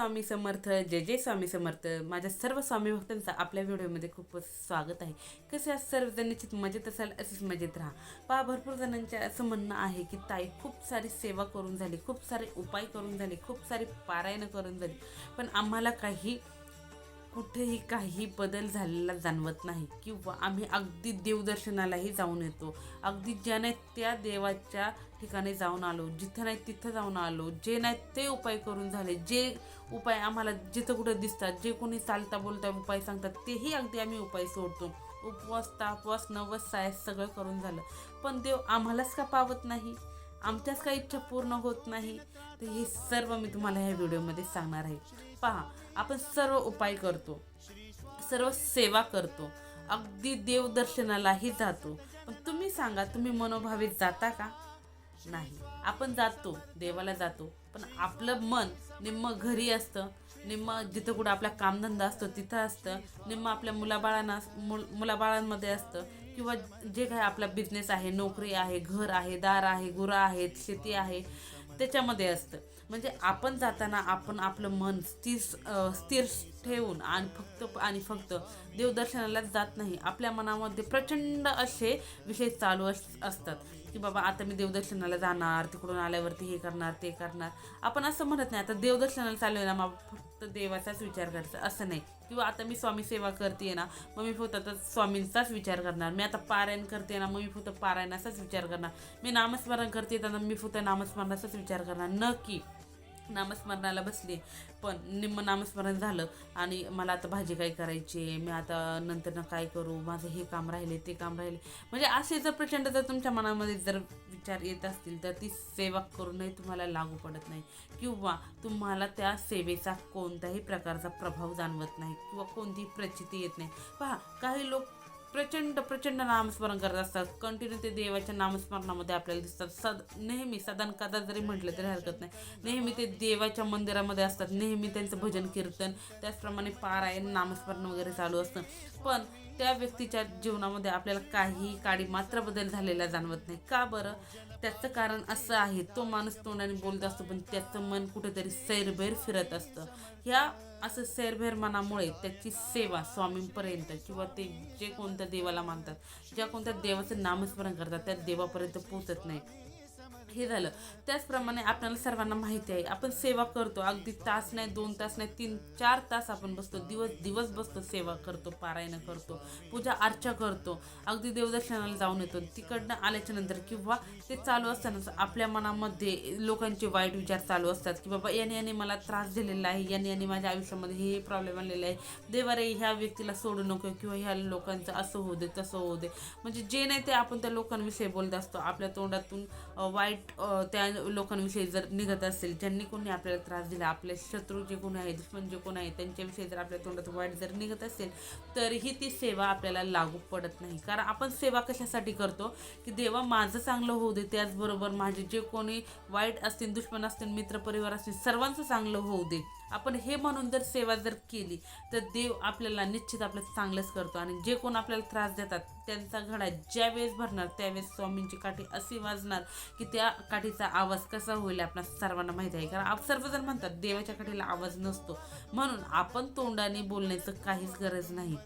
स्वामी समर्थ जय जय स्वामी समर्थ. माझ्या सर्व स्वामी भक्तांचं आपल्या व्हिडिओमध्ये खूप स्वागत आहे. कसे आज सर्वजण? निश्चित मजेत असाल असेच मजेत राहा. पहा भरपूर जणांच्या असं म्हणणं आहे की ताई खूप सारी सेवा करून झाली खूप सारे उपाय करून झाले खूप सारी पारायणं करून झाली. पण आम्हाला काही कुठेही काही बदल झालेला जाणवत नाही. किंवा आम्ही अगदी देवदर्शनालाही जाऊन येतो. अगदी ज्या नाही त्या देवाच्या ठिकाणी जाऊन आलो. जिथं नाही तिथं जाऊन आलो. जे नाही ते उपाय करून झाले. जे उपाय आम्हाला जिथं कुठं दिसतात जे कोणी चालता बोलता उपाय सांगतात तेही अगदी आम्ही उपाय सोडतो. उपवास तापवास नवस सायस सगळं करून झालं. पण देव आम्हालाच का पावत नाही? आमच्याच काही इच्छा पूर्ण होत नाही. तर हे सर्व मी तुम्हाला ह्या व्हिडिओमध्ये सांगणार आहे. पहा आपण सर्व उपाय करतो. सर्व सेवा करतो. अगदी देवदर्शनालाही जातो. पण तुम्ही सांगा तुम्ही मनोभावे जाता का? नाही. आपण जातो देवाला जातो. पण आपलं मन निम्म घरी असतं. निम्म जिथं कुठं आपला कामधंदा असतो तिथं असतं. निम्म आपल्या मुलाबाळांना मुल मुलाबाळांमध्ये असतं. किंवा जे काही आपला बिझनेस आहे नोकरी आहे घर आहे दार आहे गुरं आहेत शेती आहे त्याच्यामध्ये असतं. म्हणजे आपण जाताना आपण आपलं मन स्थिर स्थिर ठेवून आणि फक्त आणि फक्त देवदर्शनालाच जात नाही. आपल्या मनामध्ये प्रचंड असे विषय चालू अस असतात. की बाबा आता मी देवदर्शनाला जाणार तिकडून आल्यावरती हे करणार ते करणार. आपण असं म्हणत नाही आता देवदर्शनाला चालू आहे ना मग फक्त देवाचाच विचार करायचा असं नाही. किंवा आता मी स्वामी सेवा करते ना मग मी फक्त आता स्वामींचाच विचार करणार. मी आता पारायण करते ना मग मी फक्त पारायणाचाच विचार करणार. मी नामस्मरण करते ना मी फक्त नामस्मरणाचाच विचार करणार. नक्की नामस्मरणाला बसले पण निम्म नामस्मरण झालं आणि मला आता भाजी काय करायची आहे? मी आता नंतर काय करू? माझं हे काम राहिले ते काम राहिले. म्हणजे असे जर प्रचंड जर तुमच्या मनामध्ये जर विचार येत असतील तर ती सेवा करूनही तुम्हाला लागू पडत नाही. किंवा तुम्हाला त्या सेवेचा कोणत्याही प्रकारचा प्रभाव जाणवत नाही किंवा कोणतीही प्रचिती येत नाही. पहा काही लोक प्रचंड प्रचंड नामस्मरण करत असतात. कंटिन्यू ते देवाच्या नामस्मरणामध्ये आपल्याला दिसतात. सद नेहमी सदान कदा जरी म्हटलं तरी हरकत नाही. नेहमी ते देवाच्या मंदिरामध्ये असतात. नेहमी त्यांचं भजन कीर्तन त्याचप्रमाणे पारायण नामस्मरण वगैरे चालू असतं. पण त्या व्यक्तीच्या जीवनामध्ये आपल्याला काही काळी मात्र बदल झालेला जाणवत नाही. का बरं? त्याचं कारण असं आहे तो माणूस तोंडाने बोलत असतो पण त्याचं मन कुठेतरी सैरभैर फिरत असतं. ह्या असं सैरभैर मनामुळे त्याची सेवा स्वामींपर्यंत किंवा ते जे कोणत्या देवाला मानतात ज्या कोणत्या देवाचं नामस्मरण करतात त्या देवापर्यंत पोचत नाही. हे झालं. त्याचप्रमाणे आपल्याला सर्वांना माहिती आहे आपण सेवा करतो. अगदी तास नाही दोन तास नाही तीन चार तास आपण बसतो. दिवस दिवस बसतो सेवा करतो पारायण करतो पूजा अर्चा करतो. अगदी देवदर्शनाला जाऊन येतो. तिकडनं आल्याच्यानंतर किंवा ते चालू असताना आपल्या मनामध्ये लोकांचे वाईट विचार चालू असतात की बाबा याने याने मला त्रास दिलेला आहे याने याने माझ्या आयुष्यामध्ये हे प्रॉब्लेम आलेले आहे. देवारे ह्या व्यक्तीला सोडू नको किंवा ह्या लोकांचं असं होऊ दे तसं होऊ दे. म्हणजे जे नाही ते आपण त्या लोकांविषयी बोलत असतो. आपल्या तोंडातून वाईट वाईट त्या लोकांविषयी जर निघत असेल ज्यांनी कोणी आपल्याला त्रास दिला आपले शत्रू जे कोण आहे दुश्मन जे कोण आहे त्यांच्याविषयी जर आपल्या तोंडात वाईट जर निघत असेल तरीही ती सेवा आपल्याला लागू पडत नाही. कारण आपण सेवा कशासाठी करतो? की देवा माझं चांगलं होऊ दे त्याचबरोबर माझे जे कोणी वाईट असतील दुश्मन असतील मित्रपरिवार असतील सर्वांचं चांगलं होऊ दे. आपण हे म्हणून जर सेवा जर केली तर देव आपल्याला निश्चित आपलं चांगलंच करतो. आणि जे कोण आपल्याला त्रास देतात त्यांचा घडा ज्या वेळेस भरणार त्यावेळेस स्वामींची काठी अशी वाजणार की त्या काठीचा आवाज कसा होईल आपल्या सर्वांना माहिती आहे. कारण आप सर्वजण म्हणतात देवाच्या काठीला आवाज नसतो. म्हणून आपण तोंडाने बोलण्याचं काहीच गरज नाही.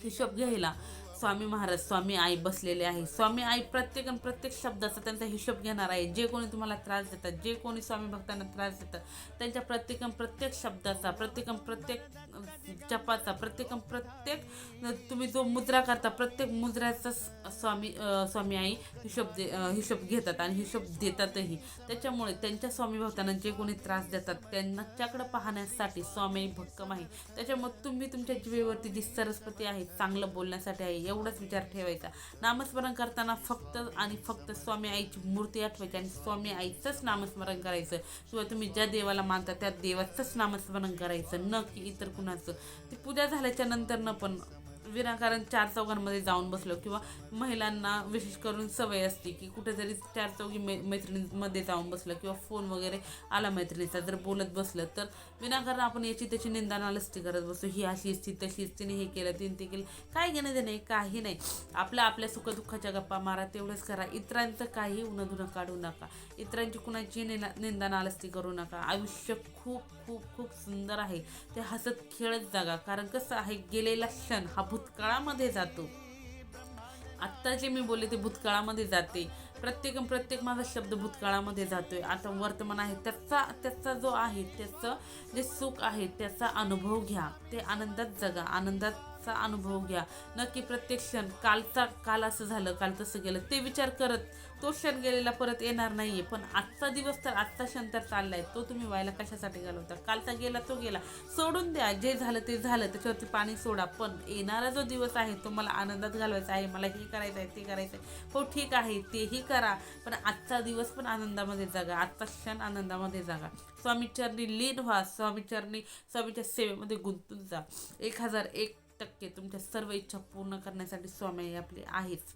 हिशोब घ्यायला स्वामी महाराज स्वामी आई बसलेले आहे. स्वामी आई प्रत्येक आणि प्रत्येक शब्दाचा त्यांचा हिशोब घेणार आहे. जे कोणी तुम्हाला त्रास देतात जे कोणी स्वामी भक्तांना त्रास देतात त्यांच्या प्रत्येक प्रत्येक शब्दाचा प्रत्येक प्रत्येक जपाचा प्रत्येक प्रत्येक तुम्ही जो मुद्रा करता प्रत्येक मुद्राचा स्वामी स्वामी आई हिशोब दे हिशोब घेतात आणि हिशोब देतातही. त्याच्यामुळे त्यांच्या स्वामी भक्तांना जे कोणी त्रास देतात त्यांच्याकडे पाहण्यासाठी स्वामी आई भक्कम आहे. त्याच्यामुळे तुम्ही तुमच्या जीवेवरती जी सरस्वती आहे चांगलं बोलण्यासाठी आहे एवढाच विचार ठेवायचा. नामस्मरण करताना फक्त आणि फक्त स्वामी आईची मूर्ती आठवायची आणि स्वामी आईचंच नामस्मरण करायचं. किंवा तुम्ही ज्या देवाला मानता त्या देवाचंच नामस्मरण करायचं न की इतर कुणाचं. ती पूजा झाल्याच्यानंतर न पण विनाकारण चार चौघांमध्ये जाऊन बसलो किंवा महिलांना विशेष करून सवय असते की कुठेतरी चार चौघी मै मैत्रिणींमध्ये जाऊन बसलं किंवा फोन वगैरे आला मैत्रिणीचा जर बोलत बसलं तर विनाकारण आपण याची त्याची निंदा नालस्ती करत बसतो. ही अशी असती तशी असती, तिने हे केलं तिने ते केलं. काय घेणं देणं काही नाही. आपल्या आपल्या सुखदुःखाच्या गप्पा मारा तेवढंच करा. इतरांचं काही उन्हाधुणं काढू नका. इतरांची कुणाची निना निंदा नालस्ती करू नका. आयुष्य खूप खूप खूप सुंदर आहे. ते हसत खेळत जागा. कारण कसं आहे गेलेला क्षण हा भूतकाळामध्ये जातो. आत्ता जे मी बोलले ते भूतकाळामध्ये जाते. प्रत्येक प्रत्येक माझा शब्द भूतकाळामध्ये जातोय. आता वर्तमान आहे त्याचा त्याचा जो आहे त्याचं जे सुख आहे त्याचा अनुभव घ्या. ते आनंदात जगा. आनंदात आनंदाचा अनुभव घ्या. नक्की प्रत्येक क्षण कालचा काल असं झालं काल तसं गेलं ते विचार करत तो क्षण गेलेला परत येणार नाही आहे पण आजचा दिवस तर आजचा क्षण तर चालला आहे तो तुम्ही व्हायला कशासाठी घालवता? कालचा गेला तो गेला. सोडून द्या. जे झालं ते झालं. त्याच्यावरती पाणी सोडा. पण येणारा जो दिवस आहे तो मला आनंदात घालवायचा आहे. मला हे करायचं आहे ते करायचं आहे. हो ठीक आहे. तेही करा. पण आजचा दिवस पण आनंदामध्ये जागा. आजचा क्षण आनंदामध्ये जागा. स्वामीचरणी लीन व्हा. स्वामीचरणी स्वामीच्या सेवेमध्ये गुंतून जा. एक हजार एक टक्के तुमच्या सर्व इच्छा पूर्ण करण्यासाठी स्वामी आपले आहेच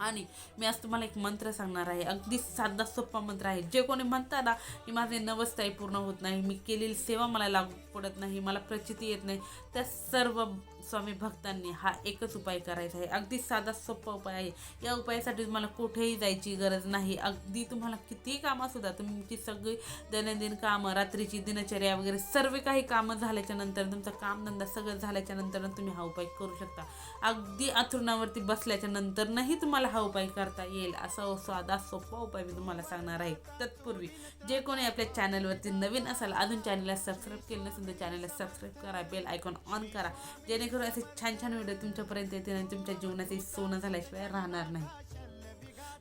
आणि मी आज तुम्हाला एक मंत्र सांगणार आहे. अगदी साधा सोपा मंत्र आहे. जे कोणी म्हणता ना की माझे नवस्थाई पूर्ण होत नाही. मी केलेली सेवा मला लागू पडत नाही. मला प्रचिती येत नाही. त्या सर्व स्वामी भक्तांनी हा एकच उपाय करायचा आहे. अगदी साधा सोपा उपाय आहे. या उपायासाठी तुम्हाला कुठेही जायची गरज नाही. अगदी तुम्हाला कितीही कामं तुमची सगळी दैनंदिन कामं रात्रीची दिनचर्या वगैरे सर्व काही कामं झाल्याच्यानंतर तुमचा कामधंदा सगळं झाल्याच्यानंतर तुम्ही हा उपाय करू शकता. अगदी अंथरुणावरती बसल्याच्या नंतरनंही तुम्हाला हा उपाय करता येईल. असा साधा सोपा उपाय मी तुम्हाला सांगणार आहे. तत्पूर्वी जे कोणी आपल्या चॅनलवरती नवीन असाल अजून चॅनलला सबस्क्राईब केलं नसेल तर चॅनलला सबस्क्राईब करा बेल आयकॉन ऑन करा. जेणेकरून असे छान छान व्हिडिओ तुमच्यापर्यंत येते आणि तुमच्या जीवनाचे सोनं झाल्याशिवाय राहणार नाही.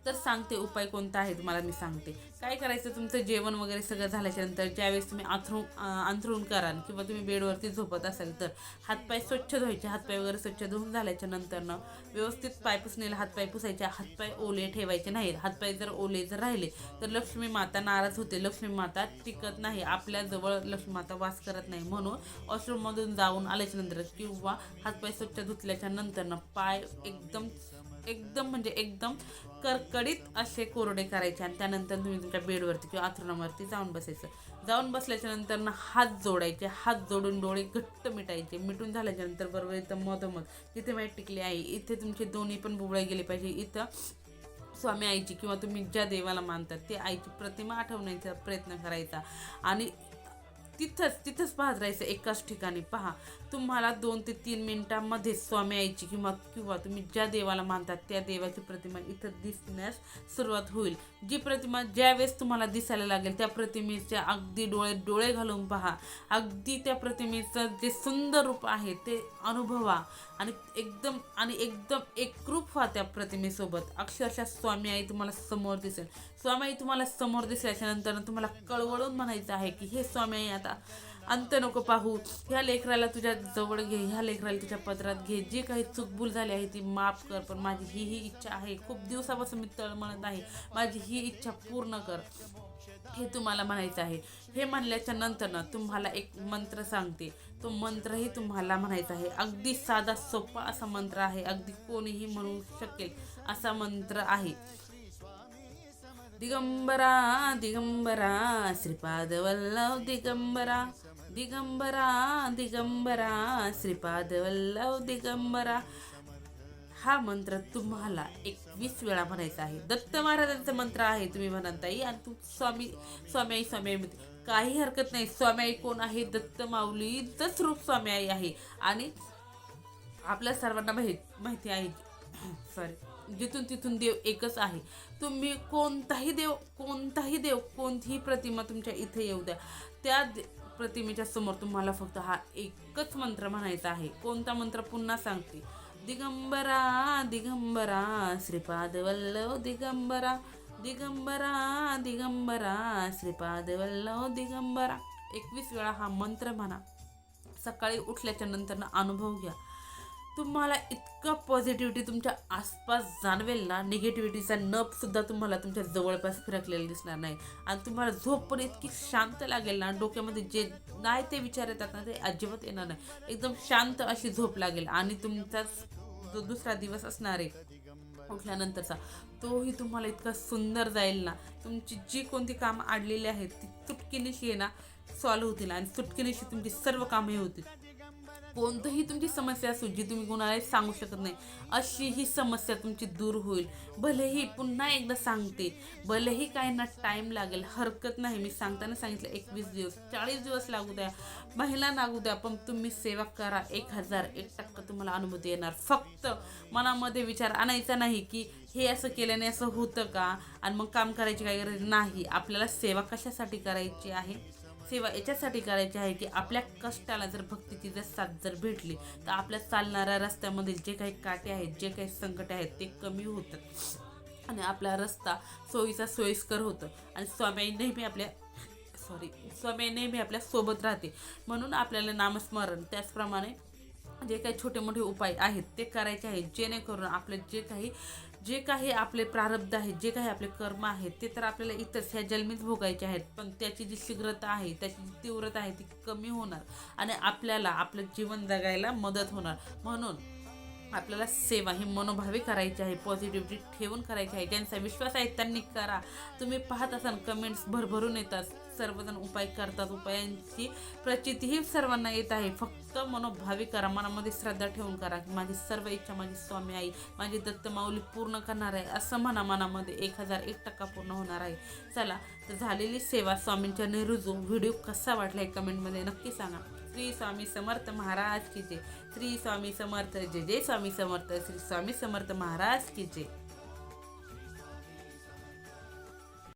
तर सांगते उपाय कोणता आहे तुम्हाला मी सांगते. काय करायचं तुमचं जेवण वगैरे सगळं झाल्याच्यानंतर ज्यावेळेस तुम्ही आथरू अंथरून कराल किंवा तुम्ही बेडवरती झोपत असाल तर हातपाय स्वच्छ धुवायचे. हातपाय वगैरे स्वच्छ धुवून झाल्याच्या नंतरनं व्यवस्थित पाय पुसणीला हातपाय पुसायचे. हातपाय ओले ठेवायचे नाहीत. हातपाय जर ओले जर राहिले तर लक्ष्मी माता नाराज होते. लक्ष्मी माता टिकत नाही. आपल्याजवळ लक्ष्मी माता वास करत नाही. म्हणून वॉशरूममधून जाऊन आल्याच्यानंतर किंवा हातपाय स्वच्छ धुतल्याच्या नंतरनं पाय एकदम एकदम म्हणजे एकदम करकडीत असे कोरडे करायचे आणि त्यानंतर तुम्ही तुमच्या बेडवरती किंवा आथरणावरती जाऊन बसायचं. जाऊन बसल्याच्या नंतर ना हात जोडायचे. हात जोडून डोळे घट्ट मिटायचे. मिटून झाल्याच्यानंतर बरोबर इथं मधोमध. जिथे वाईट टिकली आहे इथे तुमचे दोन्ही पण बुबळे गेले पाहिजे. इथं स्वामी आईची किंवा तुम्ही ज्या देवाला मानतात ते आईची प्रतिमा आठवण्याचा प्रयत्न करायचा. आणि तिथंच तिथंच पाहत राहायचं एकाच ठिकाणी. पहा तुम्हाला दोन ते तीन मिनिटांमध्ये स्वामी आईची किंवा किंवा तुम्ही ज्या देवाला मानतात त्या देवाची प्रतिमा इथं दिसण्यास सुरुवात होईल. जी प्रतिमा ज्यावेळेस तुम्हाला दिसायला लागेल त्या प्रतिमेच्या अगदी डोळे डोळे घालून पहा. अगदी त्या प्रतिमेचं जे सुंदर रूप आहे ते अनुभवा. आणि एकदम आणि एकदम एकरूप व्हा त्या प्रतिमेसोबत. अक्षरशः स्वामी आई तुम्हाला समोर दिसेल. स्वामी आई तुम्हाला समोर दिसल्याच्या नंतर तुम्हाला कळवळून म्हणायचं आहे की हे स्वामी आई आता अंत नको पाहू. ह्या लेकराला तुझ्या जवळ घे ह्या लेकराला तुझ्या पदरात घे. जी काही चूकभूल झाली आहे ती माफ कर पण माझी ही ही इच्छा आहे. खूप दिवसापासून मी तळमळत आहे माझी ही इच्छा पूर्ण कर. हे तुम्हाला म्हणायचं आहे. हे म्हणल्याच्या नंतर ना तुम्हाला एक मंत्र सांगते. तो मंत्रही तुम्हाला म्हणायचा आहे. अगदी साधा सोपा असा मंत्र आहे. अगदी कोणीही म्हणू शकेल असा मंत्र आहे. दिगंबरा दिगंबरा श्रीपाद वल्लव दिगंबरा दिगंबरा दिगंबरा श्रीपाद वल्लव दिगंबरा. हा मंत्र तुम्हाला एकवीस वेळा म्हणायचा आहे. दत्त महाराजांचा मंत्र आहे तुम्ही म्हणाल ताई आणि तू स्वामी स्वामी आई स्वामी आई काही हरकत नाही. स्वामी आई कोण आहे? दत्त माऊलीचंच रूप स्वामी आई आहे. आणि आपल्या सर्वांना माहीत माहिती आहे सॉरी जिथून तिथून देव एकच आहे. तुम्ही कोणताही देव कोणताही देव कोणतीही प्रतिमा तुमच्या इथे येऊ द्या. त्या प्रतिमेच्या समोर तुम्हाला फक्त हा एकच मंत्र म्हणायचा आहे. कोणता मंत्र पुन्हा सांगते? दिगंबरा दिगंबरा श्रीपाद वल्लव दिगंबरा दिगंबरा दिगंबरा श्रीपाद वल्लव दिगंबरा. एकवीस वेळा हा मंत्र म्हणा. सकाळी उठल्याच्या नंतर अनुभव घ्या. तुम्हाला इतकं पॉझिटिव्हिटी तुमच्या आसपास जाणवेल ना निगेटिव्हिटीचा नपसुद्धा तुम्हाला तुमच्या जवळपास फिरकलेला दिसणार नाही. आणि तुम्हाला झोप पण इतकी शांत लागेल ना डोक्यामध्ये जे नाही ते विचार येतात ना ते अजिबात येणार नाही. एकदम शांत अशी झोप लागेल. आणि तुमचा जो दुसरा दिवस असणार आहे उठल्यानंतरचा तोही तुम्हाला इतका सुंदर जाईल ना. तुमची जी कोणती कामं आडलेली आहेत ती चुटकीनिशी आहे ना सॉल्व्ह होतील. आणि चुटकीनिशी तुमची सर्व कामे होतील. कोणतीही तुमची समस्या असू जी तुम्ही कोणालाही सांगू शकत नाही अशी ही समस्या तुमची दूर होईल. भलेही पुन्हा एकदा सांगते भलेही काहींना टाईम लागेल हरकत नाही. मी सांगताना सांगितलं एकवीस दिवस चाळीस दिवस लागू द्या महिला लागू द्या पण तुम्ही सेवा करा. एक हजार एक टक्का तुम्हाला अनुभूती येणार. फक्त मनामध्ये विचार आणायचा नाही की हे असं केल्याने असं होतं का? आणि मग काम करायची काही गरज नाही. आपल्याला सेवा कशासाठी करायची आहे? सेवा याच्यासाठी करायची आहे की आपल्या कष्टाला जर भक्तीची जर साथ जर भेटली तर आपल्या चालणाऱ्या रस्त्यामध्ये जे काही काटे आहेत जे काही संकट आहेत ते कमी होतात. आणि आपला रस्ता सोयीचा सोयीस्कर होतं. आणि स्वामी नेहमी आपल्या सॉरी स्वामी नेहमी आपल्यासोबत राहते. म्हणून आपल्याला नामस्मरण त्याचप्रमाणे जे काही छोटे मोठे उपाय आहेत ते करायचे आहेत. जेणेकरून आपले जे काही जे काही आपले प्रारब्ध आहेत जे काही आपले कर्म आहेत ते तर आपल्याला इथंच ह्या जन्मीच भोगायचे आहेत. पण त्याची जी शीघ्रता आहे त्याची जी तीव्रता आहे ती कमी होणार आणि आपल्याला आपलं जीवन जगायला मदत होणार. म्हणून आपल्याला सेवा ही मनोभावी करायची आहे पॉझिटिव्हिटी ठेवून करायची आहे. ज्यांचा विश्वास आहे त्यांनी करा. तुम्ही पाहत असाल कमेंट्स भरभरून येतात. सर्वजण उपाय करतात उपायांची प्रचितीही सर्वांना येत आहे. फक्त मनोभावी करा मनामध्ये श्रद्धा ठेवून करा की माझी सर्व इच्छा माझी स्वामी आई माझी दत्त माऊली पूर्ण करणार आहे असं म्हणा मनामध्ये एक हजार एक टक्का पूर्ण होणार आहे. चला तर झालेली सेवा स्वामींच्या निरुजू व्हिडिओ कसा वाटला आहे कमेंटमध्ये नक्की सांगा. श्री स्वामी समर्थ महाराज की जय. श्री स्वामी समर्थ जय जय स्वामी समर्थ श्री स्वामी समर्थ महाराज की जय.